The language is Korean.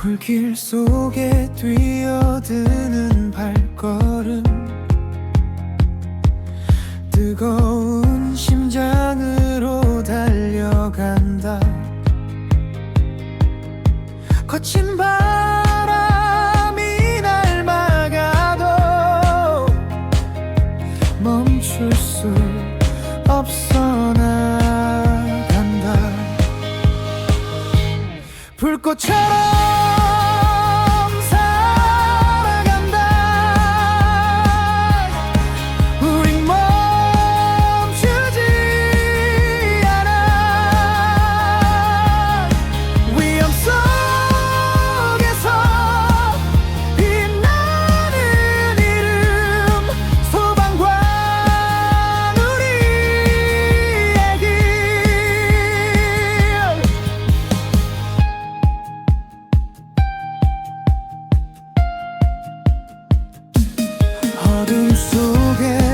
불길 속에 뛰어드는 발걸음 뜨거운 심장으로 달려간다. 거친 바람이 날 막아도 멈출 수 없어 나간다. 불꽃처럼 어둠 속에